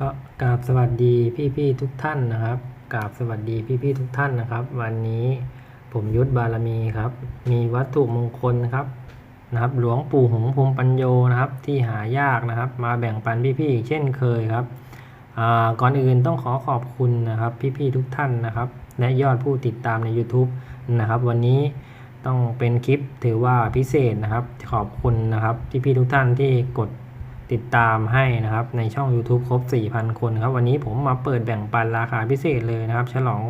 ก็กราบสวัสดีพี่ๆทุกท่านนะครับกราบสวัสดีพี่ๆทุกท่านนะครับ วันนี้ผมยุทธบารมีครับ มีวัตถุมงคลนะครับนะครับ หลวงปู่หงพรมปัญโยนะครับ ที่หายากนะครับ มาแบ่งปันพี่ๆเช่นเคยครับอ่าก่อนอื่นต้องขอขอบคุณนะครับ พี่ๆทุกท่านนะครับ และยอดผู้ติดตามใน YouTube นะครับ วันนี้ต้องเป็นคลิปถือว่าพิเศษนะครับ ขอบคุณนะครับพี่ๆทุกท่านที่กด ติดตามให้นะครับในช่อง YouTube ครบ 4,000 คนครับ วันนี้ผมมาเปิดแบ่งปันราคาพิเศษเลยนะครับ ฉลอง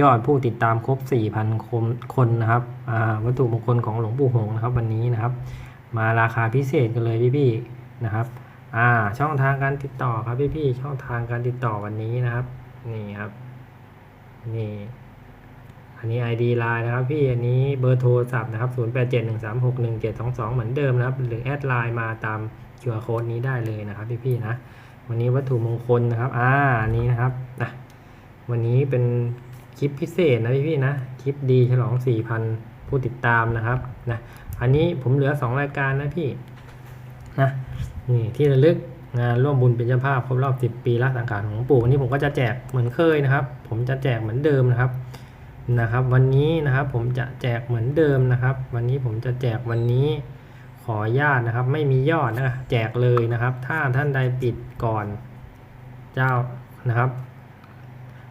ยอดผู้ติดตามครบ 4,000 คนคนนะครับวัตถุมงคลของหลวงปู่หงส์นะครับวันนี้นะครับ มาราคาพิเศษกันเลยพี่ๆนะครับอ่าช่องทางการติดต่อครับพี่ๆช่องทางการติดต่อวันนี้นะครับนี่ครับนี่อันนี้ ID Line นะครับพี่อันนี้เบอร์โทรศัพท์นะครับ 0871361722 เหมือนเดิมนะครับ หรือแอดไลน์มาตาม QR Code นี้ได้เลยนะครับพี่ๆนะ วันนี้วัตถุมงคลนะครับ อ่านนี้นะครับนะวันนี้เป็นคลิปพิเศษนะพี่ๆนะ คลิปดีฉลอง 4,000 ผู้ติดตามนะครับนะ อันนี้ผมเหลือ 2 รายการนะพี่นะนี่ที่ระลึกงานร่วมบุญเป็นเจ้าภาพครบรอบ 10 ปีละสังขารของหลวงปู่วันนี้ผมก็จะแจกเหมือนเคยนะครับ ผมจะแจกเหมือนเดิมนะครับนะครับ วันนี้นะครับผมจะแจกเหมือนเดิมนะครับ วันนี้ผมจะแจกวันนี้ ขอญาตนะครับ ไม่มียอดนะแจกเลยนะครับ ถ้าท่านใดปิดก่อนเจ้านะครับ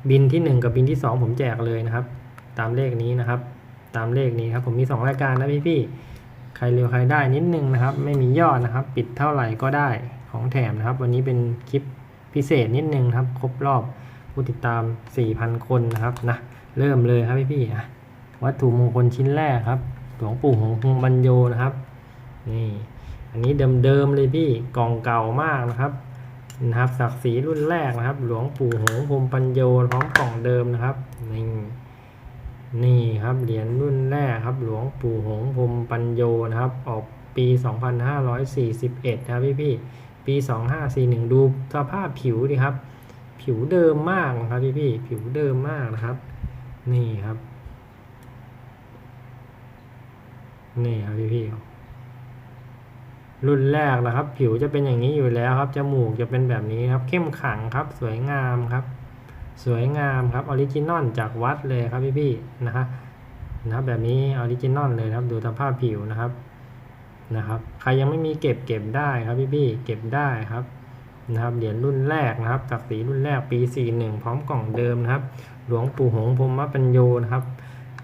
บินที่ 1 กับบินที่ 2 ผมแจกเลยนะครับ ตามเลขนี้นะครับ ตามเลขนี้ครับผมมี 2 รายการนะพี่ๆใครเร็วใครได้นิดนึงนะครับ ไม่มียอดนะครับ ปิดเท่าไหร่ก็ได้ของแถมนะครับ วันนี้เป็นคลิปพิเศษนิดนึงครับ ครบรอบผู้ติดตาม 4,000 คนนะครับนะเริ่มเลยครับพี่พี่ๆวัตถุมงคลชิ้นแรกครับหลวงปู่หงพรหมบรรโยนะครับ นี่อันนี้เดิมๆเลยพี่กล่องเก่ามากนะครับนะครับศักดิ์ศรีรุ่นแรกนะครับ หลวงปู่หงส์พรมปัญโยพร้อมกล่องเดิมนะครับนี่นี่ครับเหรียญรุ่นแรกครับ หลวงปู่หงส์พรมปัญโยนะครับ ออกปี 2541 นะครับพี่พี่ปี 2541 ดูสภาพผิวดิครับ ผิวเดิมมากนะครับพี่พี่ผิวเดิมมากนะครับ นี่ครับ นี่ครับพี่พี่ รุ่นแรกนะครับ ผิวจะเป็นอย่างนี้อยู่แล้วครับจมูกจะเป็นแบบนี้ครับ เข้มขังครับ สวยงามครับ สวยงามครับออริจินอลจากวัดเลยครับพี่ๆนะฮะนะครับแบบนี้ออริจินอลเลยครับ ดูสภาพผิวนะครับนะครับ ใครยังไม่มีเก็บเก็บได้ครับพี่ๆเก็บได้ครับนะครับเหรียญรุ่นแรกนะครับศักดิ์ศรีรุ่นแรกปี 41 พร้อมกล่องเดิมนะครับ หลวงปู่หงส์พรหมปัญโยนะครับ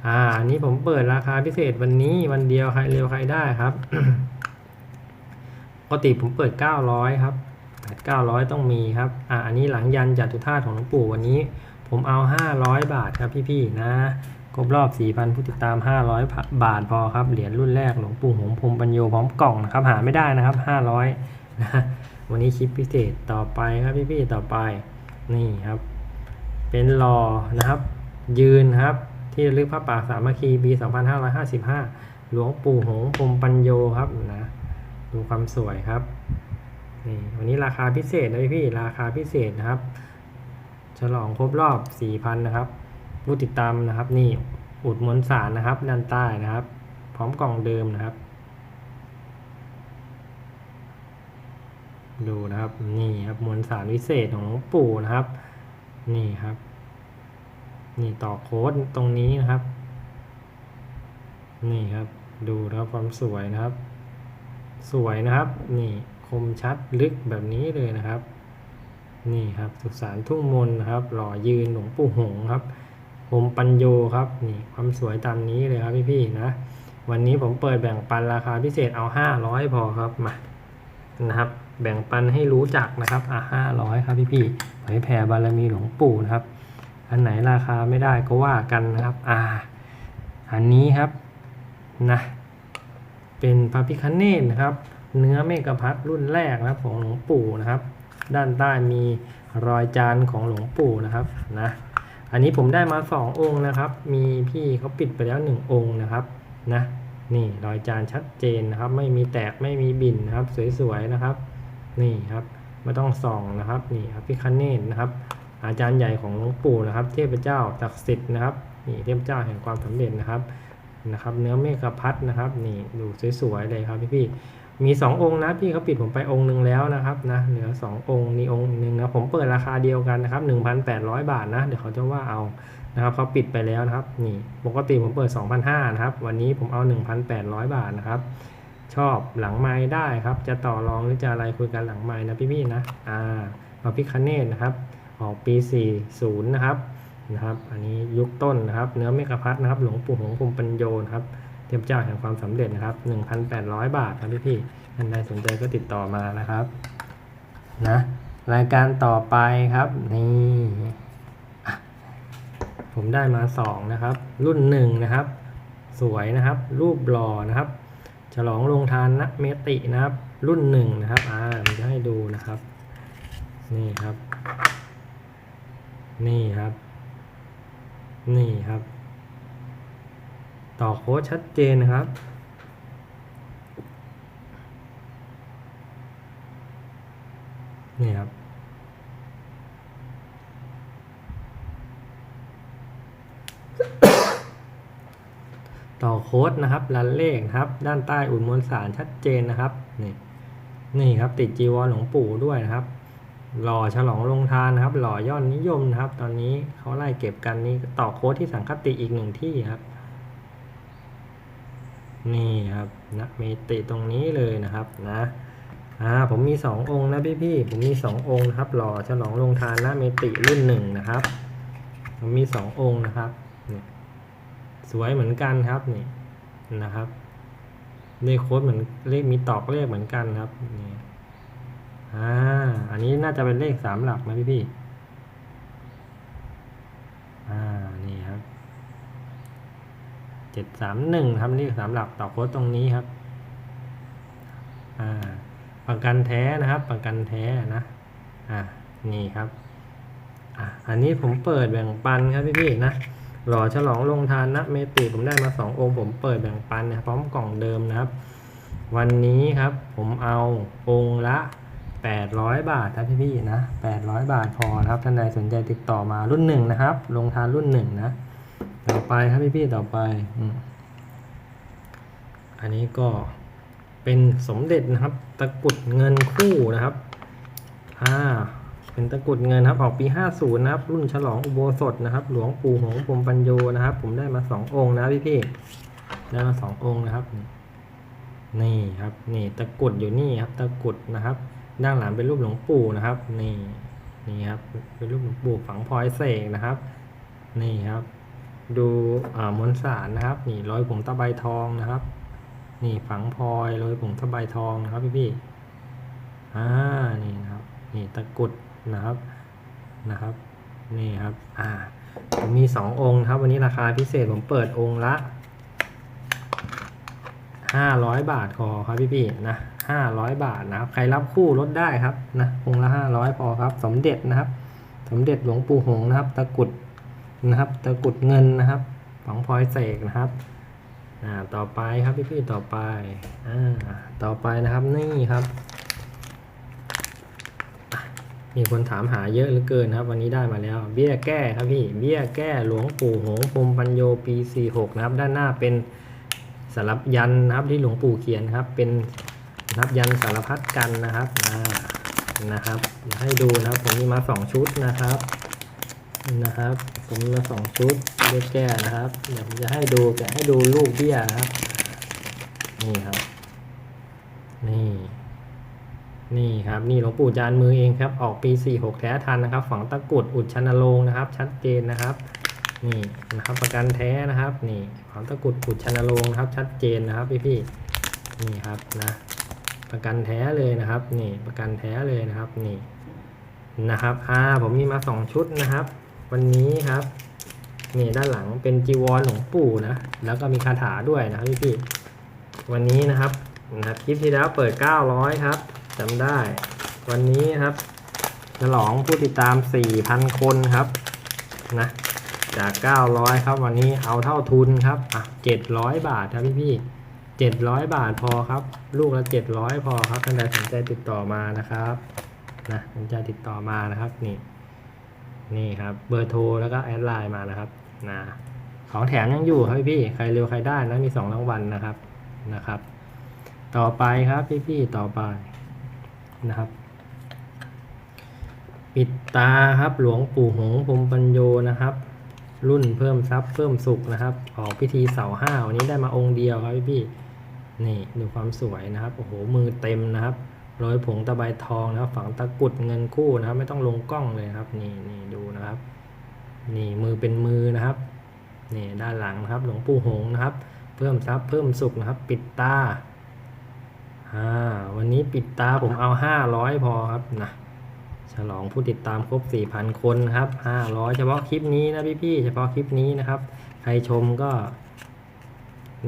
อ่านนี้ผมเปิดราคาพิเศษวันนี้วันเดียวใครเร็วใครได้ครับ ปกติผมเปิด 900 ครับ900 ต้องมีครับ อ่าอันนี้หลังยันจัตุธาตุของหลวงปู่วันนี้ ผมเอา 500 บาทครับพี่ๆนะครบรอบ 4,000 ผู้ติดตาม 500 บาทพอครับ เหรียญรุ่นแรกหลวงปู่หงพรมปัญโยพร้อมกล่องนะครับ หาไม่ได้นะครับ 500 นะ วันนี้คลิปพิเศษต่อไปครับพี่ๆต่อไป นี่ครับ เป็นรอนะครับ ยืนครับ ที่ระลึกพระป่าสามัคคีปี 2555 หลวงปู่หงพรมปัญโยครับนะ ดูความสวยครับนี่วันนี้ราคาพิเศษนะพี่ราคาพิเศษนะครับ ฉลองครบรอบ 4,000 นะครับผู้ติดตามนะครับ นี่อุดมวลสารนะครับด้านใต้นะครับ พร้อมกล่องเดิมนะครับ ดูนะครับนี่ครับมวลสารวิเศษของหลวงปู่นะครับ นี่ครับ นี่ต่อโค้ดตรงนี้นะครับ นี่ครับ ดูนะครับความสวยนะครับ สวยนะครับ นี่คมชัดลึกแบบนี้เลยนะครับ นี่ครับสุสานทุ่งมนนะครับ หล่อยืนหลวงปู่หงครับผมปัญโยครับนี่ความสวยตามนี้เลยครับพี่ๆนะ วันนี้ผมเปิดแบ่งปันราคาพิเศษเอา 500 พอครับมานะครับ แบ่งปันให้รู้จักนะครับอะห้าร้อยครับพี่พี่ๆเผยแผ่บารมีหลวงปู่นะครับ อันไหนราคาไม่ได้ก็ว่ากันนะครับ อ่า อันนี้ครับนะ เป็นพระพิคเนตนะครับ เนื้อเมกะพัดรุ่นแรกนะครับของหลวงปู่นะครับ ด้านใต้มีรอยจานของหลวงปู่นะครับนะอันนี้ผมได้มาสององค์นะครับ มีพี่เขาปิดไปแล้วหนึ่งองค์นะครับนะนี่รอยจานชัดเจนนะครับ ไม่มีแตกไม่มีบินนะครับ สวยๆนะครับ นี่ครับไม่ต้องส่องนะครับนี่ครับพิคเนตนะครับ อาจารย์ใหญ่ของหลวงปู่นะครับ เทพเจ้าศักดิ์สิทธิ์นะครับนี่เทพเจ้าแห่งความสำเร็จนะครับ นะครับ เนื้อเมฆพัดนะครับ นี่ดูสวยๆเลยครับพี่ๆมีสององค์นะพี่เขาปิดผมไปองค์หนึ่งแล้วนะครับนะเหลือสององค์นี่องค์หนึ่งนะผมเปิดราคาเดียวกันนะครับหนึ่งพันแปดร้อยบาทนะเดี๋ยวเขาจะว่าเอานะครับเขาปิดไปแล้วนะครับนี่ปกติผมเปิดสองพันห้านะครับวันนี้ผมเอาหนึ่งพันแปดร้อยบาทนะครับชอบหลังไม้ได้ครับ จะต่อรองหรือจะอะไรคุยกันหลังไม้นะพี่ๆนะอ่ามาพิคเนตนะครับออกปี40นะครับ นะครับ อันนี้ยุคต้นนะครับ เนื้อเมกะพัดนะครับ หลวงปู่หงส์พรหมปัญโยนะครับ เทพเจ้าแห่งความสำเร็จนะครับ 1,800 บาทครับพี่พี่ท่านใดสนใจก็ติดต่อมานะครับ นะ รายการต่อไปครับ นี่ผมได้มา 2 นะครับ รุ่น1นะครับ สวยนะครับ รูปหล่อนะครับ ฉลองลงทานนะเมตินะครับ รุ่น1นะครับ อ่าผมจะให้ดูนะครับ นี่ครับ นี่ครับ นี่ครับ ต่อโค้ดชัดเจนนะครับ นี่ครับ ต่อโค้ดนะครับรันเลขครับ ด้านใต้อุ่นมวลสารชัดเจนนะครับ นี่ นี่ครับติดจีวรหลวงปู่ด้วยนะครับ หล่อฉลองลงทานนะครับ หล่อยอดนิยมนะครับ ตอนนี้เขาไล่เก็บกันนี่ต่อโค้ดที่สังคติอีกหนึ่งที่ครับ นี่ครับนะมีติตรงนี้เลยนะครับนะอ่าผมมีสององค์นะพี่ๆผมมีสององค์นะครับ หล่อฉลองลงทานนะเมติรุ่นหนึ่งนะครับ ผมมีสององค์นะครับนี่สวยเหมือนกันครับนี่นะครับเลขโค้ดเหมือนเลขมีตอกเลขเหมือนกันครับนี่ อ่า อันนี้น่าจะเป็นเลขสามหลักนะพี่ๆอ่า นี่ครับ เจ็ดสามหนึ่งครับเลขสามหลักต่อโค้ดตรงนี้ครับ อ่า ประกันแท้นะครับ ประกันแท้นะ อ่า นี่ครับ อะอันนี้ผมเปิดแบ่งปันครับพี่ๆนะ หล่อฉลองลงทานนะเมติผมได้มาสององค์ผมเปิดแบ่งปันนะพร้อมกล่องเดิมนะครับ วันนี้ครับ ผมเอาองค์ละ 800 บาทครับพี่ๆนะ800 บาทพอนะครับท่านใดสนใจติดต่อมารุ่นหนึ่งนะครับ ลงทานรุ่นหนึ่งนะต่อไปครับพี่ๆต่อไปอันนี้ก็เป็นสมเด็จนะครับ ตะกรุดเงินคู่นะครับอ่าเป็นตะกรุดเงินครับออกปี 50 นะครับ รุ่นฉลองอุโบสถนะครับ หลวงปู่หงพรมปัญโยนะครับ ผมได้มาสององค์นะพี่ๆได้มาสององค์นะครับ นี่ครับ นี่ตะกรุดอยู่นี่ครับ ตะกรุดนะครับ ด้านหลังเป็นรูปหลวงปู่นะครับ นี่นี่ครับเป็นรูปหลวงปู่ฝังพลอยเสกนะครับ นี่ครับ ดูอ่ามวลสารนะครับ นี่รอยผงตะไบทองนะครับ นี่ฝังพลอยรอยผงตะไบทองนะครับพี่พี่อ่านี่นะครับนี่ตะกุดนะครับนะครับนี่ครับอ่าผมมีสององค์ครับ วันนี้ราคาพิเศษผมเปิดองค์ละ ห้าร้อยบาทพอครับพี่พี่ๆนะห้าร้อยบาทนะครับใครรับคู่ลดได้ครับนะองละห้าร้อยพอครับ สมเด็จนะครับ สมเด็จหลวงปู่หงนะครับ ตะกุดนะครับ ตะกุดเงินนะครับฝังพลอยเสกนะครับอ่าต่อไปครับพี่ๆต่อไปอ่าต่อไปนะครับนี่ครับมีคนถามหาเยอะเหลือเกินครับ วันนี้ได้มาแล้ว เบี้ยแก้ครับพี่เบี้ยแก้หลวงปู่หงพรมปัญโยปี46นะครับ ด้านหน้าเป็น สลับยันนะครับที่หลวงปู่เขียนครับ เป็นนะครับยันสารพัดกันนะครับนะครับให้ดูนะครับผมมีมาสองชุดนะครับนะครับ ผมมาสองชุดเลือกแก้นะครับเดี๋ยวผมจะให้ดูแกะให้ดูลูกเบี้ยนะครับนี่ครับนี่นี่ครับนี่หลวงปู่จานมือเองครับ ออกปี46แท้ทันนะครับ ฝังตะกรุดอุดชันโลงนะครับ ชัดเจนนะครับ นี่นะครับประกันแท้นะครับ นี่ฝังตะกุดอุดชันโลงนะครับ ชัดเจนนะครับพี่พี่นี่ครับนะประกันแท้เลยนะครับ นี่ประกันแท้เลยนะครับนี่นะครับอ่าผมมีมาสองชุดนะครับ วันนี้ครับนี่ด้านหลังเป็นจีวรหลวงปู่นะแล้วก็มีคาถาด้วยนะครับพี่พี่วันนี้นะครับนะคลิปที่แล้วเปิด 900 ครับจำได้ วันนี้ครับฉลองผู้ติดตาม 4,000 คนครับนะ จาก 900 ครับ วันนี้เอาเท่าทุนครับอะ700 บาทครับพี่พี่700 บาทพอครับ ลูกละ 700 พอครับท่านใดสนใจติดต่อมานะครับนะสนใจติดต่อมานะครับนี่นี่ครับเบอร์โทรแล้วก็แอดไลน์มานะครับนะของแถมยังอยู่ครับพี่ใครเร็วใครได้นะมีสองรางวัลนะครับนะครับ ต่อไปครับพี่ๆต่อไปนะครับปิดตาครับหลวงปู่หงพรมปัญโยนะครับ รุ่นเพิ่มทรัพย์เพิ่มสุขนะครับ ออกพิธีเสาห้าวันนี้ได้มาองค์เดียวครับพี่ๆนี่ดูความสวยนะครับโอ้โหมือเต็มนะครับร้อยผงตะไบทองนะครับ ฝังตะกรุดเงินคู่นะครับ ไม่ต้องลงกล้องเลยครับ นี่นี่ดูนะครับ นี่มือเป็นมือนะครับนี่ด้านหลังนะครับ หลวงปู่หงนะครับ เพิ่มทรัพย์เพิ่มสุขนะครับ ปิดตาอ่าวันนี้ปิดตาผมเอาห้าร้อยพอครับนะ ฉลองผู้ติดตามครบสี่พันคนครับห้าร้อยเฉพาะคลิปนี้นะพี่ๆเฉพาะคลิปนี้นะครับ ใครชมก็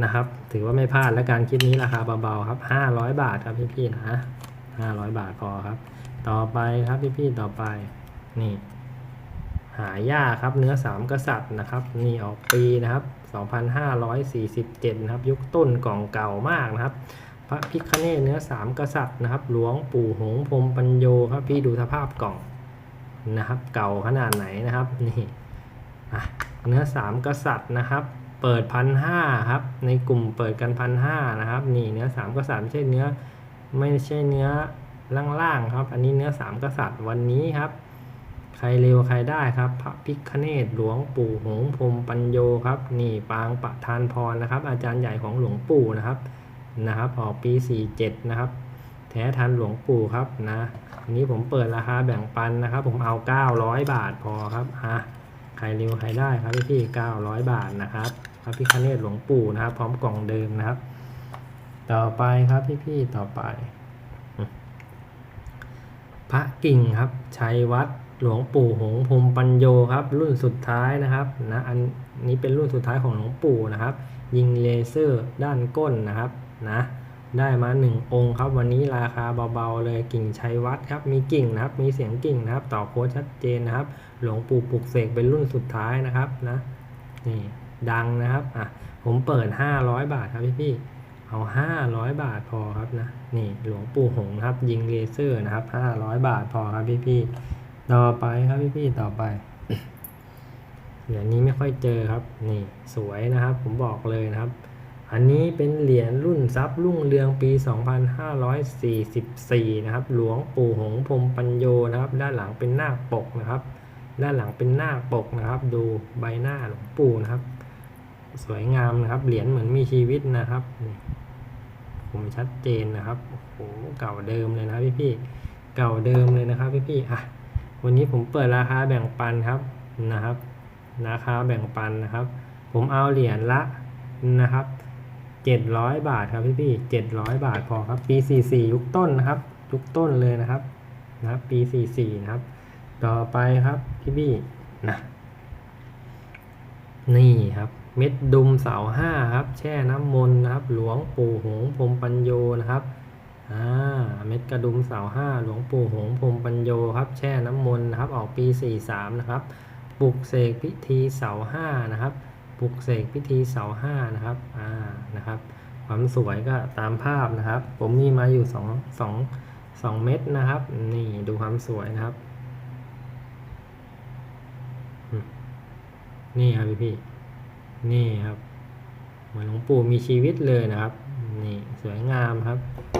นะครับ ถือว่าไม่พลาดแล้วการคลิปนี้ราคาเบาๆครับห้าร้อยบาทครับพี่ๆนะห้าร้อยบาทพอครับ ต่อไปครับพี่ๆต่อไปนี่ หายากครับเนื้อสามกษัตริย์นะครับ นี่ออกปีนะครับ 2547 นะครับ ยุคต้นกล่องเก่ามากนะครับ พระพิคเนศเนื้อสามกษัตริย์นะครับ หลวงปู่หงส์พรมปัญโยครับพี่ดูสภาพกล่องนะครับ เก่าขนาดไหนนะครับนี่เนื้อสามกษัตริย์นะครับ เปิดพันห้าครับ ในกลุ่มเปิดกันพันห้านะครับ นี่เนื้อสามกษัตริย์ไม่ใช่เนื้อไม่ใช่เนื้อล่างๆครับ อันนี้เนื้อสามกษัตริย์วันนี้ครับ ใครเร็วใครได้ครับ พระพิคเนศหลวงปู่หงส์พรมปัญโยครับ นี่ปางประธานพรนะครับ อาจารย์ใหญ่ของหลวงปู่นะครับ นะครับออกปี 47 นะครับ แท้ทันหลวงปู่ครับนะอันนี้ผมเปิดราคาแบ่งปันนะครับ ผมเอา 900 บาทพอครับอะใครเร็วใครได้ครับพี่พี่900 บาทนะครับพระพิคเนศหลวงปู่นะครับ พร้อมกล่องเดิมนะครับ ต่อไปครับพี่พี่ต่อไป พระกิ่งครับชัยวัดหลวงปู่หงส์พรมปัญโยครับ รุ่นสุดท้ายนะครับนะอันนี้เป็นรุ่นสุดท้ายของหลวงปู่นะครับ ยิงเลเซอร์ด้านก้นนะครับ นะได้มาหนึ่งองค์ครับ วันนี้ราคาเบาๆเลยกิ่งชัยวัดครับ มีกิ่งนะครับ มีเสียงกิ่งนะครับ ต่อโค้ดชัดเจนนะครับ หลวงปู่ปลุกเสกเป็นรุ่นสุดท้ายนะครับนะนี่ดังนะครับอะผมเปิด 500 บาทครับพี่ๆเอา 500 บาทพอครับนะนี่หลวงปู่หงนะครับ ยิงเลเซอร์นะครับ 500 บาทพอครับพี่ๆต่อไปครับพี่ๆต่อไปเหรียญนี้ไม่ค่อยเจอครับนี่สวยนะครับ ผมบอกเลยนะครับ อันนี้เป็นเหรียญรุ่นทรัพย์รุ่งเรืองปี 2544 นะครับ หลวงปู่หงส์พรมปัญโยนะครับ ด้านหลังเป็นหน้าปกนะครับ ด้านหลังเป็นหน้าปกนะครับ ดูใบหน้าหลวงปู่นะครับ สวยงามนะครับ เหรียญเหมือนมีชีวิตนะครับ ผมชัดเจนนะครับ โอ้โห เก่าเดิมเลยนะพี่พี่ๆเก่าเดิมเลยนะครับพี่พี่ๆอะ วันนี้ผมเปิดราคาแบ่งปันครับนะครับ ราคาแบ่งปันนะครับ ผมเอาเหรียญละนะครับ เจ็ดร้อยบาทครับพี่พี่เจ็ดร้อยบาทพอครับปีสี่สี่ยุคต้นนะครับยุคต้นเลยนะครับนะครับปีสี่สี่นะครับ ต่อไปครับพี่พี่นะนี่ครับเม็ดดุมเสาห้าครับ แช่น้ำมนต์นะครับ หลวงปู่หงพรมปัญโยนะครับอ่าเม็ดกระดุมเสาห้าหลวงปู่หงพรมปัญโยครับ แช่น้ำมนต์นะครับ ออกปีสี่สามนะครับปลุกเสกพิธีเสาห้านะครับ ปลุกเสกพิธีเสาห้านะครับอ่านะครับ ความสวยก็ตามภาพนะครับ ผมมีมาอยู่สองสองสองเม็ดนะครับ นี่ดูความสวยนะครับ นี่ครับพี่พี่ๆนี่ครับ เหมือนหลวงปู่มีชีวิตเลยนะครับ นี่สวยงามครับ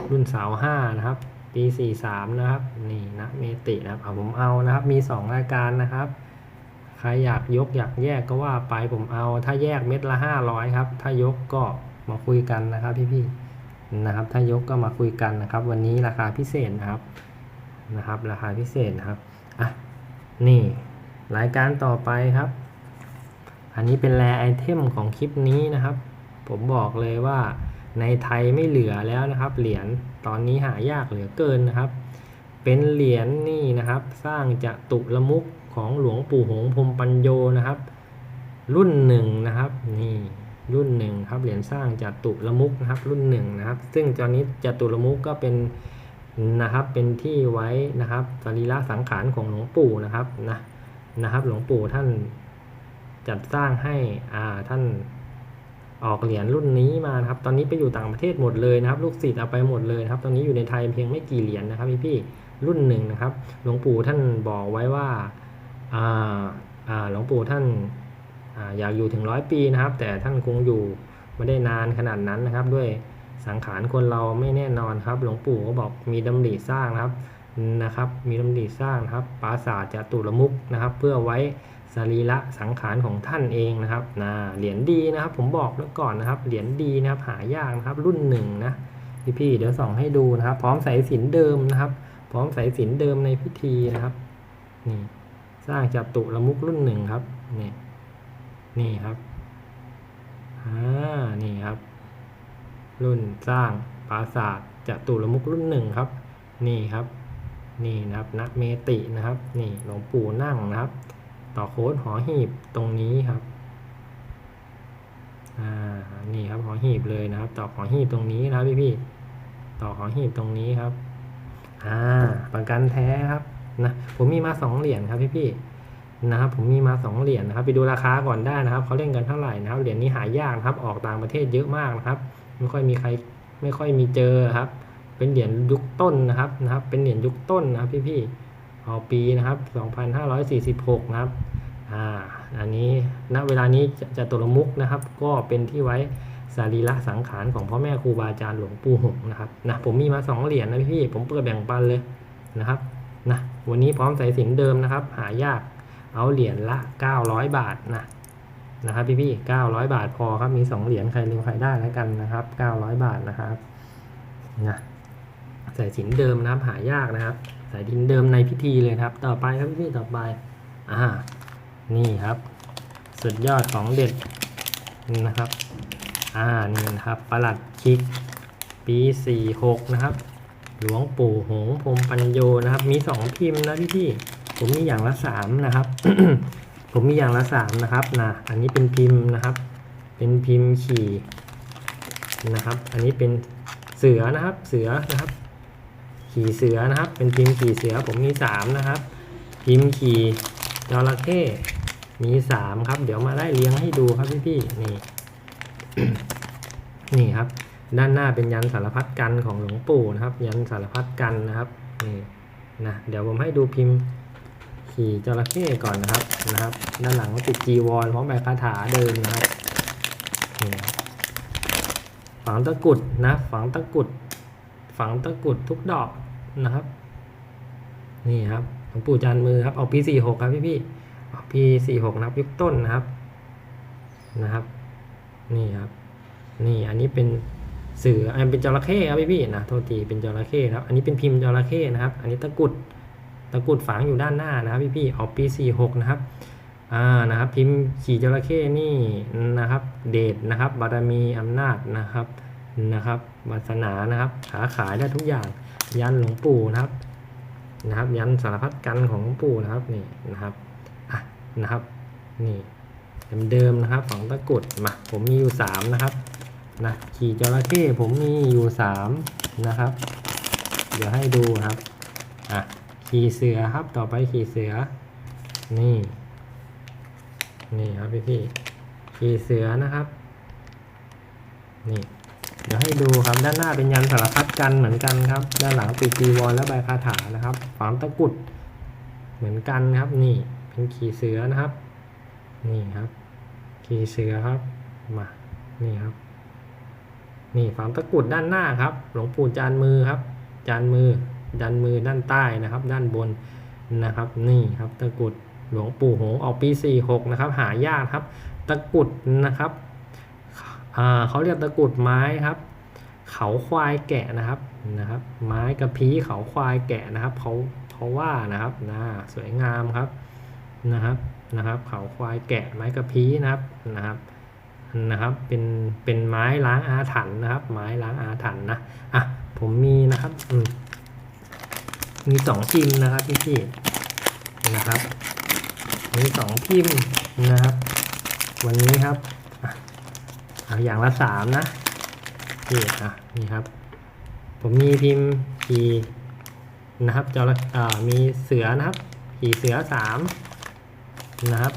รุ่นเสาห้านะครับปีสี่สามนะครับ นี่นะเมตินะครับผมเอานะครับ มีสองรายการนะครับ ใครอยากยกอยากแยกก็ว่าไปผมเอา ถ้าแยกเม็ดละห้าร้อยครับ ถ้ายกก็มาคุยกันนะครับพี่ๆนะครับ ถ้ายกก็มาคุยกันนะครับ วันนี้ราคาพิเศษนะครับนะครับ ราคาพิเศษนะครับอะนี่รายการต่อไปครับ อันนี้เป็นแรไอเทมของคลิปนี้นะครับ ผมบอกเลยว่าในไทยไม่เหลือแล้วนะครับ เหรียญตอนนี้หายากเหลือเกินนะครับ เป็นเหรียญนี่นะครับ สร้างจะตุละมุก ของหลวงปู่หงส์พรมปัญโยนะครับ รุ่นหนึ่งนะครับนี่รุ่นหนึ่งครับเหรียญสร้างจัตุละมุกนะครับรุ่นหนึ่งนะครับ ซึ่งตอนนี้จัตุละมุกก็เป็นนะครับเป็นที่ไว้นะครับสรีระสังขารของหลวงปู่นะครับนะนะครับ หลวงปู่ท่านจัดสร้างให้อ่าท่านออกเหรียญรุ่นนี้มานะครับ ตอนนี้ไปอยู่ต่างประเทศหมดเลยนะครับ ลูกศิษย์เอาไปหมดเลยครับ ตอนนี้อยู่ในไทยเพียงไม่กี่เหรียญนะครับพี่พี่รุ่นหนึ่งนะครับ หลวงปู่ท่านบอกไว้ว่า หลวงปู่ท่านอาอยากอยู่ถึงร้อยปีนะครับ แต่ท่านคงอยู่ไม่ได้นานขนาดนั้นนะครับ ด้วยสังขารคนเราไม่แน่นอนครับ หลวงปู่ก็บอกมีดำริสร้างนะครับนะครับ มีดำริสร้างนะครับปราสาทจตุรมุกนะครับ เพื่อไว้สรีระสังขารของท่านเองนะครับนะเหรียญดีนะครับ ผมบอกไว้วก่อนนะครับ เหรียญดีนะครับหายากนะครับ รุ่นหนึ่งนะพี่ๆเดี๋ยวส่องให้ดูนะครับ พร้อมสายสินเดิมนะครับ พร้อมสายสินเดิมในพิธีนะครับนี่ สร้างจตุรมุกรุ่นหนึ่งครับ นี่ นี่ครับ อ่า นี่ครับ รุ่นสร้างปราสาทจตุรมุกรุ่นหนึ่งครับ นี่ครับ นี่นะครับนักเมตินะครับ นี่หลวงปู่นั่งนะครับ ต่อโค้ดหอหีบตรงนี้ครับอ่านี่ครับหอหีบเลยนะครับ ต่อหอหีบตรงนี้นะพี่พี่ๆต่อหอหีบตรงนี้ครับ อ่า ประกันแท้ครับ นะผมมีมาสองเหรียญครับพี่พี่นะครับผมมีมาสองเหรียญนะครับไปดูราคาก่อนได้นะครับเขาเล่นกันเท่าไหร่นะครับเหรียญนี้หายากนะครับออกต่างประเทศเยอะมากนะครับ ไม่ค่อยมีใครไม่ค่อยมีเจอครับ เป็นเหรียญยุคต้นนะครับนะครับ เป็นเหรียญยุคต้นนะครับพี่พี่เอาปีนะครับ 2546 นะครับอ่าอันนี้ณเวลานี้จะจะตุลมุกนะครับ ก็เป็นที่ไว้สรีระสังขารของพ่อแม่ครูบาอาจารย์หลวงปู่หงส์นะครับนะผมมีมาสองเหรียญนะพี่ผมเปิดแบ่งปันเลยนะครับนะ วันนี้พร้อมสายสินเดิมนะครับ หายากเอาเหรียญละ 900 บาทนะนะครับพี่ๆ900 บาทพอครับมีสองเหรียญใครเร็วใครได้แล้วกันนะครับ 900 บาทนะครับนะสายสินเดิมนะครับหายากนะครับ สายดินเดิมในพิธีเลยครับ ต่อไปครับพี่ๆต่อไปอ่านี่ครับ สุดยอดของเด็ดนะครับอ่านี่นะครับประหลัดคิกปี 46 นะครับ หลวงปู่หงพรมปัญโยนะครับ มี2พิมพ์นะพี่พี่ผมมีอย่างละ3นะครับ ผมมีอย่างละ3นะครับนะอันนี้เป็นพิมพ์นะครับ เป็นพิมพ์ขี่นะครับ อันนี้เป็นเสือนะครับ เสือนะครับ ขี่เสือนะครับ เป็นพิมพ์ขี่เสือผมมี3นะครับ พิมพ์ขี่จระเข้มีสามครับ เดี๋ยวมาไล่เลี้ยงให้ดูครับพี่พี่นี่ นี่ครับ ด้านหน้าเป็นยันสารพัดกันของหลวงปู่นะครับ ยันสารพัดกันนะครับนี่นะเดี๋ยวผมให้ดูพิมพ์ขี่จระเข้ก่อนนะครับนะครับ ด้านหลังก็ติดจีวรพร้อมใบคาถาเดิมนะครับฝังตะกุดนะฝังตะกุด ฝังตะกุดทุกดอกนะครับ นี่ครับหลวงปู่จานมือครับเอาปีสี่หกครับพี่พี่ๆเอาปีสี่หกนะครับยุคต้นนะครับนะครับ นี่ครับ นี่อันนี้เป็น เสืออันเป็นจระเข้ครับพี่พี่นะโทษทีเป็นจระเข้ครับ อันนี้เป็นพิมพ์จระเข้นะครับ อันนี้ตะกุดตะกุดฝังอยู่ด้านหน้านะครับพี่พี่ๆเอาปีสี่หกนะครับอ่านะครับพิมพ์ขี่จระเข้นี่นะครับ เดชนะครับบารมีอำนาจนะครับนะครับวาสนานะครับขาขายได้ทุกอย่างยันหลวงปู่นะครับนะครับ ยันสารพัดกันของหลวงปู่นะครับนี่นะครับอะนะครับนี่เดิมๆนะครับฝังตะกุดมาผมมีอยู่สามนะครับ นะขี่จระเข้ผมมีอยู่สามนะครับ เดี๋ยวให้ดูครับอะขี่เสือครับต่อไปขี่เสือ นี่ นี่ครับพี่พี่ขี่เสือนะครับ นี่เดี๋ยวให้ดูครับด้านหน้าเป็นยันสารพัดกันเหมือนกันครับ ด้านหลังปิดจีวรและใบคาถานะครับฝังตะกุดเหมือนกันครับนี่เป็นขี่เสือนะครับ นี่ครับ ขี่เสือครับมานี่ครับ นี่ฝังตะกุดด้านหน้าครับ หลวงปู่จานมือครับ จานมือจานมือด้านใต้นะครับ ด้านบนนะครับ นี่ครับตะกุดหลวงปู่หงออกปี 46 นะครับ หายากครับ ตะกุดนะครับเขาเรียกตะกุดไม้ครับ เขาควายแกะนะครับนะครับ ไม้กระพี้เขาควายแกะนะครับเขาเขาะว่านะครับนะสวยงามครับนะครับนะครับ เขาควายแกะไม้กระพี้นะครับนะครับ นะครับ เป็นเป็นไม้ล้างอาถรรพ์นะครับ ไม้ล้างอาถรรพ์นะอะผมมีนะครับอืมมีสองพิมพ์นะครับพี่พี่ๆนะครับมีสองพิมพ์นะครับ วันนี้ครับอะอย่างละสามนะนี่อะนี่ครับ ผมมีพิมพ์ขี่นะครับจระอ่ามีเสือนะครับขี่เสือสามนะครับ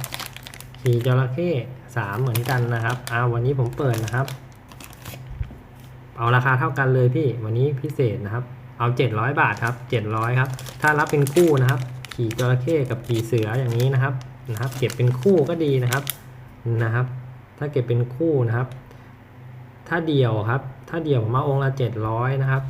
ขี่จระเข้สามเหมือนกันนะครับอ่าวันนี้ผมเปิดนะครับ เอาราคาเท่ากันเลยพี่วันนี้พิเศษนะครับ เอาเจ็ดร้อยบาทครับเจ็ดร้อยครับถ้ารับเป็นคู่นะครับ ขี่จระเข้กับขี่เสืออย่างนี้นะครับนะครับ เก็บเป็นคู่ก็ดีนะครับนะครับ ถ้าเก็บเป็นคู่นะครับ ถ้าเดี่ยวครับ ถ้าเดี่ยวผมเอาองค์ละเจ็ดร้อยนะครับ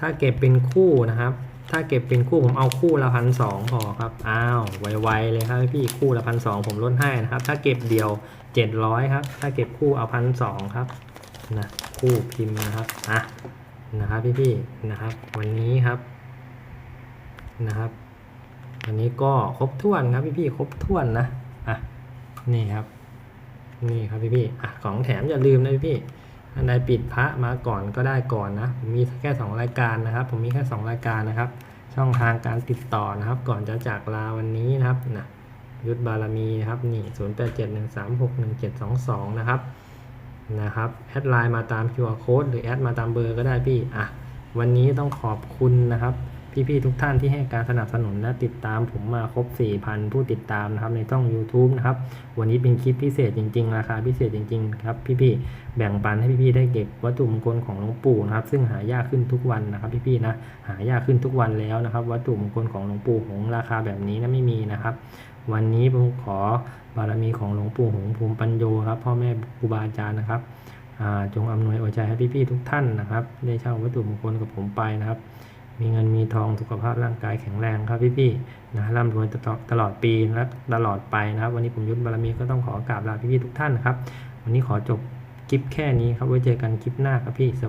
ถ้าเก็บเป็นคู่นะครับ ถ้าเก็บเป็นคู่ผมเอาคู่ละพันสองพอครับ อ้าว ไวๆเลยครับพี่คู่ละพันสองผมลดให้นะครับ ถ้าเก็บเดียวเจ็ดร้อยครับ ถ้าเก็บคู่เอาพันสองครับนะคู่พิมพ์นะครับอะนะครับพี่ๆนะครับ วันนี้ครับนะครับ วันนี้ก็ครบถ้วนครับพี่ๆครบถ้วนนะอะนี่ครับ นี่ครับพี่พี่ๆอะของแถมอย่าลืมนะพี่พี่ๆ อันใดปิดพระมาก่อนก็ได้ก่อนนะผมมีแค่สองรายการนะครับ ผมมีแค่สองรายการนะครับ ช่องทางการติดต่อนะครับ ก่อนจะจากลาวันนี้นะครับนะยุทธบารมีนะครับนี่ศูนย์แปดเจ็ดหนึ่งสามหกหนึ่งเจ็ดสองสองนะครับนะครับแอดไลน์มาตาม QR code หรือแอดมาตามเบอร์ก็ได้พี่อะวันนี้ต้องขอบคุณนะครับ พี่ๆทุกท่านที่ให้การสนับสนุนและติดตามผมมาครบ 4,000 ผู้ติดตามนะครับในช่อง YouTube นะครับวันนี้เป็นคลิปพิเศษจริงๆ ราคาพิเศษจริงๆครับพี่ๆแบ่งปันให้พี่ๆได้เก็บวัตถุมงคลของหลวงปู่นะครับซึ่งหายากขึ้นทุกวันนะครับพี่ๆนะหายากขึ้นทุกวันแล้วนะครับ วัตถุมงคลของหลวงปู่หงราคาแบบนี้นะไม่มีนะครับ วันนี้ผมขอบารมีของหลวงปู่หงภูมิปัญโยครับพ่อแม่ครูบาอาจารย์นะครับจงอำนวยอวยใจให้พี่ๆทุกท่านนะครับ ได้เช่าวัตถุมงคลกับผมไปนะครับ มีเงินมีทองสุขภาพร่างกายแข็งแรงครับพี่ๆนะร่ำรวยตลอดตลอดปีและตลอดไปนะครับ วันนี้ผมยุทธบารมีก็ต้องขอกราบลาพี่ๆทุกท่านนะครับ วันนี้ขอจบคลิปแค่นี้ครับไว้เจอกันคลิปหน้าครับพี่สวัสดี